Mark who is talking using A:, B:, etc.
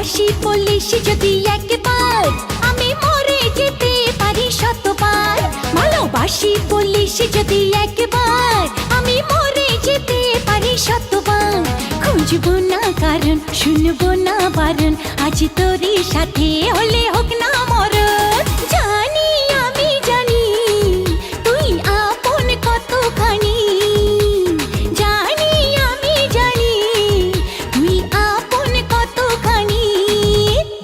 A: ভালোবাসি বলিস যদি একবার, আমি মরে যেতে পারি শতবার। ভালোবাসি বলিস যদি একবার, আমি মরে যেতে পারি শতবার। খুঁজবো না কারণ, শুনব না বারণ, আজ তোরই সাথে হলে হোক না